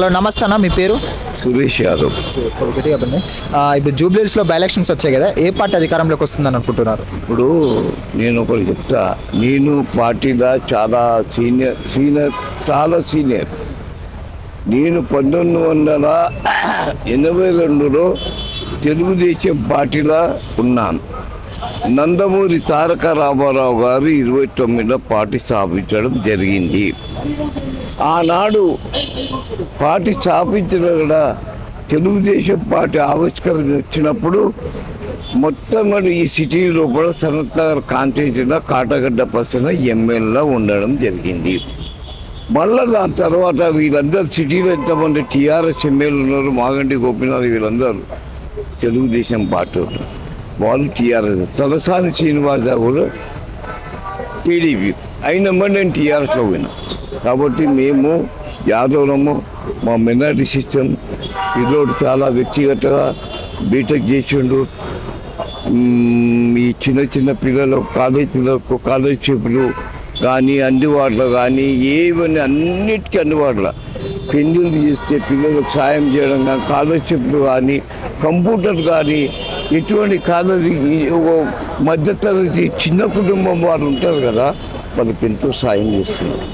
Hello నమస్తే అన్న మీ పేరు? సురేష్ యాదవ్. ఇప్పుడు జూబ్లీస్లో బై ఎలక్షన్స్ వచ్చాయి కదా ఏ పార్టీ అధికారంలోకి వస్తుందని అనుకుంటున్నారు? ఇప్పుడు నేను ఒకటి చెప్తా నేను పార్టీలో చాలా సీనియర్ సీనియర్ చాలా సీనియర్. నేను పంతొమ్మిది వందల ఎనభై రెండులో తెలుగుదేశం పార్టీలో ఉన్నాను. నందమూరి తారక రామారావు గారు ఇరవై తొమ్మిదిలో పార్టీ స్థాపించడం జరిగింది. ఆనాడు పార్టీ స్థాపించిన కూడా తెలుగుదేశం పార్టీ ఆవిష్కరణ వచ్చినప్పుడు మొట్టమొదటి ఈ సిటీ లోపల సనత్ నగర్ కాన్స్టిట్యూషన్లో కాటగడ్డ పక్కన ఎమ్మెల్యేలా ఉండడం జరిగింది మళ్ళా దాని తర్వాత వీళ్ళందరూ సిటీలో ఎంతమంది టీఆర్ఎస్ ఎమ్మెల్యేలు ఉన్నారు మాగంటి గోపినాథ్ వీళ్ళందరూ తెలుగుదేశం పార్టీ వాళ్ళు. టీఆర్ఎస్ తలసాని శ్రీనివాసరావు కూడా టీడీపీ అయినమ్మా నేను టీఆర్ఎస్లో పోయినా. కాబట్టి మేము యాదవులము మా మైనార్టీ సిస్టమ్ పిల్లోడు చాలా వ్యక్తిగతంగా బీటెక్ చేసిండు. ఈ చిన్న చిన్న పిల్లలు కాలేజ్ పిల్లలకు కాలేజ్ చెప్పులు కానీ అందుబాటులో కానీ ఏవన్నీ అన్నిటికీ అందుబాటులో. పెళ్ళిళ్ళు చేస్తే పిల్లలకు సాయం చేయడం కానీ కాలేజ్ చెప్పులు కానీ కంప్యూటర్ కానీ ఎటువంటి కాలేజీ ఒక మధ్యతరగతి చిన్న కుటుంబం వారు ఉంటారు కదా వాళ్ళకి ఎంతో సాయం చేస్తున్నారు